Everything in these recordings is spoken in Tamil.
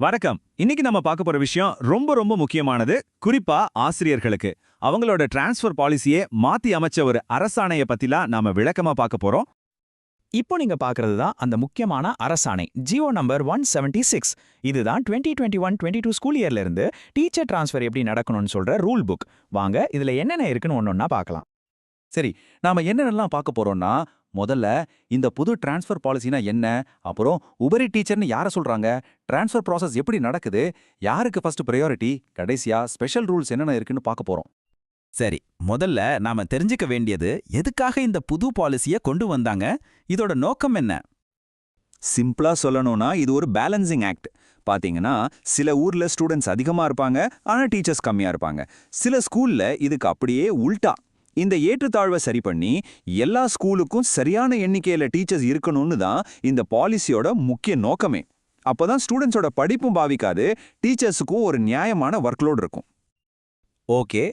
வணக்கம். இன்னைக்கு நம்ம பார்க்க போற விஷயம் ரொம்ப ரொம்ப முக்கியமானது. குறிப்பா ஆசிரியர்களுக்கு. அவங்களோட டிரான்ஸ்ஃபர் பாலிசியே மாத்தி அமைச்ச ஒரு அரசாணைய பத்திலாம் நாம விளக்கமா பார்க்க போறோம். இப்போ நீங்க பாக்குறது தான் அந்த முக்கியமான அரசாணை. GO number one seventy six. இதுதான் twenty twenty one twenty two school இயர்ல இருந்து டீச்சர் டிரான்ஸ்ஃபர் எப்படி நடக்கணும்னு சொல்ற ரூல் புக் வாங்க இதுல என்னென்ன இருக்குன்னு ஒன்னொன்னா பார்க்கலாம். சரி நாம என்னென்னலாம் பார்க்க போறோம்னா முதல்ல இந்த புது டிரான்ஸ்ஃபர் பாலிசினா என்ன? அப்புறம் உபரி டீச்சர்னு யார சொல்றாங்க? டிரான்ஸ்ஃபர் ப்ராசஸ் எப்படி நடக்குது? யாருக்கு ஃபர்ஸ்ட் ப்ரையாரிட்டி கடைசியா ஸ்பெஷல் ரூல்ஸ் என்னென்ன இருக்குன்னு பார்க்க போறோம். சரி முதல்ல நாம தெரிஞ்சுக்க வேண்டியது எதுக்காக இந்த புது பாலிசிய கொண்டு வந்தாங்க? இதோட நோக்கம் என்ன? சிம்பிளா சொல்லணும்னா இது ஒரு பேலன்சிங் ஆக்ட் பாத்தீங்கன்னா சில ஊர்ல ஸ்டூடெண்ட்ஸ் அதிகமா இருப்பாங்க ஆனா டீச்சர்ஸ் கம்மியா இருப்பாங்க. சில ஸ்கூல்ல இதுக்கு அப்படியே உல்டா. இந்த ஏற்றுத்தாழ்வை சரி பண்ணி எல்லா ஸ்கூலுக்கும் சரியான எண்ணிக்கையில டீச்சர்ஸ் இருக்கணும்னு தான் இந்த பாலிசியோட முக்கிய நோக்கமே. அப்போதான் ஸ்டூடெண்ட்ஸோட படிப்பும் பாவிக்காது டீச்சர்ஸுக்கும் ஒரு நியாயமான ஒர்க்லோடு இருக்கும். ஓகே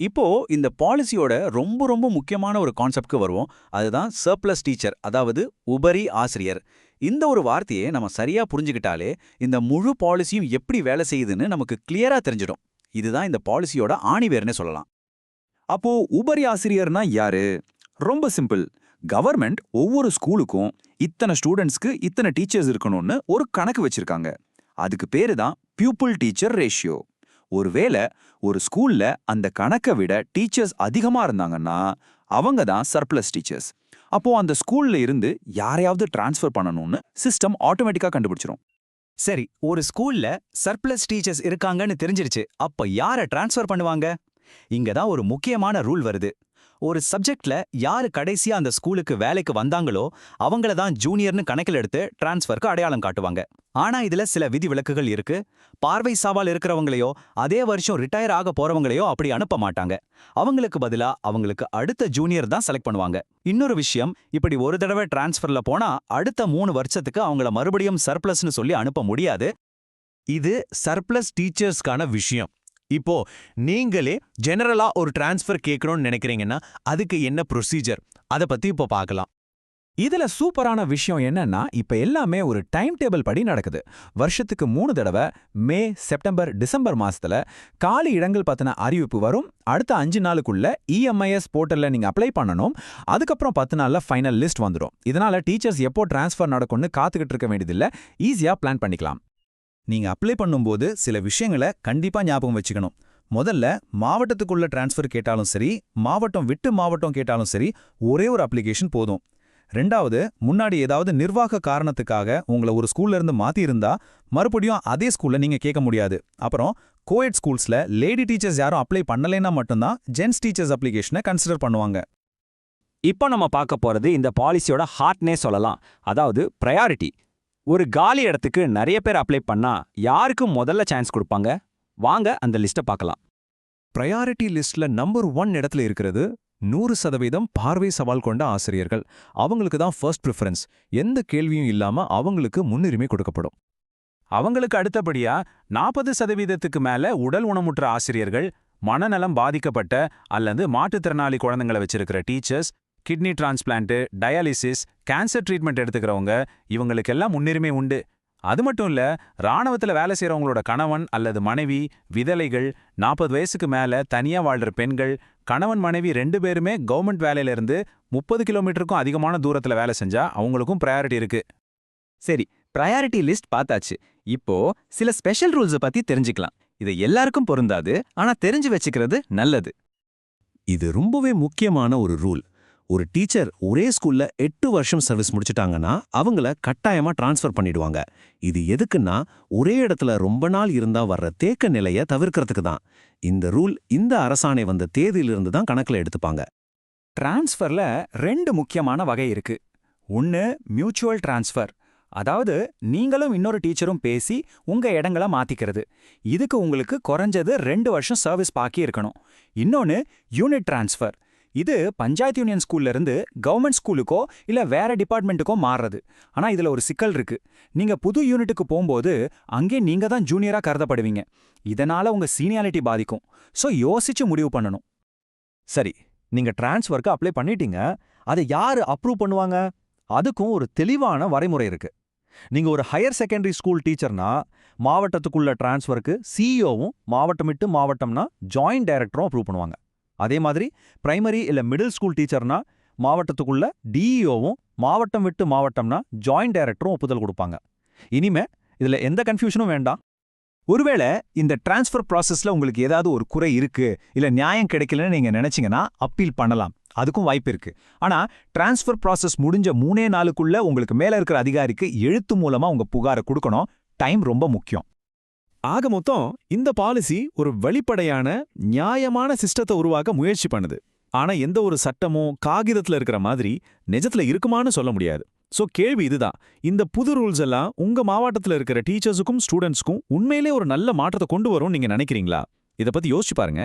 இப்போ இந்த பாலிசியோட ரொம்ப ரொம்ப முக்கியமான ஒரு கான்செப்ட்க்கு வருவோம். அதுதான் சர்ப்ளஸ் டீச்சர் அதாவது உபரி ஆசிரியர். இந்த ஒரு வார்த்தையை நம்ம சரியா புரிஞ்சுக்கிட்டாலே இந்த முழு பாலிசியும் எப்படி வேலை செய்யுதுன்னு நமக்கு கிளியரா தெரிஞ்சிடும். இதுதான் இந்த பாலிசியோட ஆணிவேர்னே சொல்லலாம். அப்போ உபரி ஆசிரியர்னா யாரு? ரொம்ப சிம்பிள் கவர்மெண்ட் ஒவ்வொரு ஸ்கூலுக்கும் இத்தனை ஸ்டூடெண்ட்ஸ்க்கு இத்தனை டீச்சர்ஸ் இருக்கணும்னு ஒரு கணக்கு வச்சிருக்காங்க. அதுக்கு பேரு தான் பியூப்புள் டீச்சர் ரேஷியோ ஒருவேளை ஒரு ஸ்கூல்ல அந்த கணக்கை விட டீச்சர்ஸ் அதிகமா இருந்தாங்கன்னா அவங்க தான் சர்ப்ளஸ் டீச்சர்ஸ் அப்போ அந்த ஸ்கூல்ல இருந்து யாரையாவது டிரான்ஸ்ஃபர் பண்ணணும்னு சிஸ்டம் ஆட்டோமேட்டிக்கா கண்டுபிடிச்சிரும். சரி ஒரு ஸ்கூல்ல சர்ப்ளஸ் டீச்சர்ஸ் இருக்காங்கன்னு தெரிஞ்சிருச்சு. அப்ப யாரை டிரான்ஸ்ஃபர் பண்ணுவாங்க? இங்க தான் ஒரு முக்கியமான ரூல் வருது. ஒரு சப்ஜெக்ட்ல யாரு கடைசியா அந்த ஸ்கூலுக்கு வேலைக்கு வந்தாங்களோ அவங்கள தான் ஜூனியர்னு கணக்கில் எடுத்து டிரான்ஸ்ஃபருக்கு அடையாளம் காட்டுவாங்க. ஆனா இதுல சில விதி விலக்குகள் இருக்கு. பார்வை சவால் இருக்கிறவங்களையோ அதே வருஷம் ரிட்டையர் ஆக போறவங்களையோ அப்படி அனுப்ப மாட்டாங்க. அவங்களுக்கு பதிலா அவங்களுக்கு அடுத்த ஜூனியர் தான் செலக்ட் பண்ணுவாங்க. இன்னொரு விஷயம் இப்படி ஒரு தடவை டிரான்ஸ்ஃபர்ல போனா அடுத்த மூணு வருஷத்துக்கு அவங்கள மறுபடியும் சர்ப்ளஸ்னு சொல்லி அனுப்ப முடியாது. இது சர்ப்ளஸ் டீச்சர்ஸ்க்கான விஷயம். இப்போ நீங்களே ஜெனரலா ஒரு டிரான்ஸ்ஃபர் கேட்கணும்னு நினைக்கிறீங்கன்னா அதுக்கு என்ன ப்ரொசீஜர் அதை பத்தி இப்போ பார்க்கலாம். இதுல சூப்பரான விஷயம் என்னன்னா இப்ப எல்லாமே ஒரு டைம் டேபிள் படி நடக்குது. வருஷத்துக்கு மூணு தடவை மே செப்டம்பர் டிசம்பர் மாசத்துல காலி இடங்கள் பத்தின அறிவிப்பு வரும். அடுத்த அஞ்சு நாளுக்குள்ள இஎம்ஐஎஸ் போர்ட்டல்ல நீங்க அப்ளை பண்ணணும். அதுக்கப்புறம் பத்து நாள்ல ஃபைனல் லிஸ்ட் வந்துடும் இதனால டீச்சர்ஸ் எப்போ டிரான்ஸ்ஃபர் நடக்கும்னு காத்துக்கிட்டு இருக்க வேண்டியதில்ல. ஈஸியா பிளான் பண்ணிக்கலாம். நீங்க அப்ளை பண்ணும்போது சில விஷயங்களை கண்டிப்பா ஞாபகம் வச்சுக்கணும். முதல்ல மாவட்டத்துக்குள்ள டிரான்ஸ்ஃபர் கேட்டாலும் சரி மாவட்டம் விட்டு மாவட்டம் கேட்டாலும் சரி ஒரே ஒரு அப்ளிகேஷன் போதும். ரெண்டாவது முன்னாடி ஏதாவது நிர்வாக காரணத்துக்காக உங்களை ஒரு ஸ்கூல்ல இருந்து மாத்தியிருந்தா மறுபடியும் அதே ஸ்கூல்ல நீங்க கேட்க முடியாது. அப்புறம் கோஎட் ஸ்கூல்ஸ்ல லேடி டீச்சர்ஸ் யாரும் அப்ளை பண்ணலைன்னா மட்டும்தான் ஜென்ஸ் டீச்சர்ஸ் அப்ளிகேஷனை கன்சிடர் பண்ணுவாங்க. இப்போ நம்ம பார்க்க போறது இந்த பாலிசியோட ஹார்ட்னே சொல்லலாம். அதாவது ப்ரையாரிட்டி ஒரு காலி இடத்துக்கு நிறைய பேர் அப்ளை பண்ணா யாருக்கு முதல்ல சான்ஸ் கொடுப்பாங்க? வாங்க அந்த லிஸ்ட்டை பார்க்கலாம். ப்ரையாரிட்டி லிஸ்ட்ல நம்பர் ஒன் இடத்துல இருக்கிறது நூறு சதவீதம் பார்வை சவால் கொண்ட ஆசிரியர்கள். அவங்களுக்கு தான் ஃபர்ஸ்ட் ப்ரிஃபரன்ஸ் எந்த கேள்வியும் இல்லாம அவங்களுக்கு முன்னுரிமை கொடுக்கப்படும். அவங்களுக்கு அடுத்தபடியா நாற்பது சதவீதத்துக்கு மேல உடல் உணமுற்ற ஆசிரியர்கள் மனநலம் பாதிக்கப்பட்ட அல்லது மாற்றுத்திறனாளி குழந்தைங்களை வச்சிருக்கிற teachers kidney transplant dialysis cancer treatment எடுத்துக்கிறவங்க இவங்களுக்கெல்லாம் முன்னுரிமை உண்டு. அது மட்டும் இல்ல ராணுவத்துல வேலை செய்கிறவங்களோட கணவன் அல்லது மனைவி விதலைகள் நாற்பது வயசுக்கு மேல தனியா வாழ்ற பெண்கள் கணவன் மனைவி ரெண்டு பேருமே கவர்மெண்ட் வேலையில இருந்து முப்பது கிலோமீட்டருக்கும் அதிகமான தூரத்துல வேலை செஞ்சா அவங்களுக்கும் ப்ரையாரிட்டி இருக்கு. சரி ப்ரையாரிட்டி லிஸ்ட் பார்த்தாச்சு. இப்போ சில ஸ்பெஷல் ரூல்ஸை பத்தி தெரிஞ்சுக்கலாம். இது எல்லாருக்கும் பொருந்தாது ஆனா தெரிஞ்சு வச்சுக்கிறது நல்லது. இது ரொம்பவே முக்கியமான ஒரு ரூல் ஒரு டீச்சர் ஒரே ஸ்கூல்ல எட்டு வருஷம் சர்வீஸ் முடிச்சிட்டாங்கன்னா அவங்கள கட்டாயமா டிரான்ஸ்ஃபர் பண்ணிடுவாங்க. இது எதுக்குன்னா ஒரே இடத்துல ரொம்ப நாள் இருந்தா வர்ற தேக்க நிலைய தவிர்க்கிறதுக்கு தான். இந்த ரூல் இந்த அரசாணை வந்த தேதியிலிருந்து தான் கணக்குல எடுத்துப்பாங்க. டிரான்ஸ்ஃபர்ல ரெண்டு முக்கியமான வகை இருக்கு. ஒன்னு மியூச்சுவல் டிரான்ஸ்ஃபர். அதாவது நீங்களும் இன்னொரு டீச்சரும் பேசி உங்க இடங்கள மாத்திக்கிறது. இதுக்கு உங்களுக்கு குறைஞ்சது ரெண்டு வருஷம் சர்வீஸ் பாக்கி இருக்கணும். இன்னொன்னு யூனிட் டிரான்ஸ்ஃபர். இது பஞ்சாயத்து யூனியன் ஸ்கூல்ல இருந்து கவர்மெண்ட் ஸ்கூலுக்கோ இல்ல வேற டிபார்ட்மெண்ட்டுக்கோ மாறுறது. ஆனா இதுல ஒரு சிக்கல் இருக்கு. நீங்க புது யூனிட்டுக்கு போகும்போது அங்கே நீங்க தான் ஜூனியரா கருதப்படுவீங்க. இதனால உங்க சீனியாரிட்டி பாதிக்கும். சோ யோசிச்சு முடிவு பண்ணணும். சரி நீங்க டிரான்ஸ்ஃபருக்கு அப்ளை பண்ணிட்டீங்க. அதை யாரு அப்ரூவ் பண்ணுவாங்க? அதுக்கும் ஒரு தெளிவான வரைமுறை இருக்கு. நீங்க ஒரு ஹையர் செகண்டரி ஸ்கூல் டீச்சர்னா மாவட்டத்துக்குள்ள டிரான்ஸ்ஃபருக்கு சிஇஓவும் மாவட்டம் விட்டு மாவட்டம்னா ஜாயிண்ட் டைரக்டரும் அப்ரூவ் பண்ணுவாங்க. அதே மாதிரி பிரைமரி இல்ல மிடில் ஸ்கூல் டீச்சர்னா மாவட்டத்துக்குள்ள டிஇஓவும் மாவட்டம் விட்டு மாவட்டம்னா ஜாயிண்ட் டைரக்டரும் ஒப்புதல் கொடுப்பாங்க. இனிமே இதுல எந்த கன்ஃபியூஷனும் வேண்டாம். ஒருவேளை இந்த டிரான்ஸ்ஃபர் ப்ராசஸில் உங்களுக்கு ஏதாவது ஒரு குறை இருக்கு இல்ல நியாயம் கிடைக்கலன்னு நீங்க நினைச்சீங்கன்னா அப்பீல் பண்ணலாம். அதுக்கும் வாய்ப்பு இருக்குது ஆனா டிரான்ஸ்ஃபர் ப்ராசஸ் முடிஞ்ச மூணே நாளுக்குள்ள உங்களுக்கு மேல இருக்கிற அதிகாரிக்கு எழுத்து மூலமா உங்க புகாரை கொடுக்கணும். டைம் ரொம்ப முக்கியம். ஆக மொத்தம் இந்த பாலிசி ஒரு வெளிப்படையான நியாயமான சிஸ்டத்தை உருவாக்க முயற்சி பண்ணுது. ஆனா எந்த ஒரு சட்டமோ காகிதத்துல இருக்கிற மாதிரி நிஜத்துல இருக்குமான்னு சொல்ல முடியாது. சோ கேள்வி இதுதான். இந்த புது ரூல்ஸ் எல்லாம் உங்க மாவட்டத்துல இருக்கிற டீச்சர்ஸுக்கும் ஸ்டூடெண்ட்ஸ்க்கும் உண்மையிலே ஒரு நல்ல மாற்றத்தை கொண்டு வரும்னு நீங்க நினைக்கிறீங்களா? இத பத்தி யோசிச்சு பாருங்க.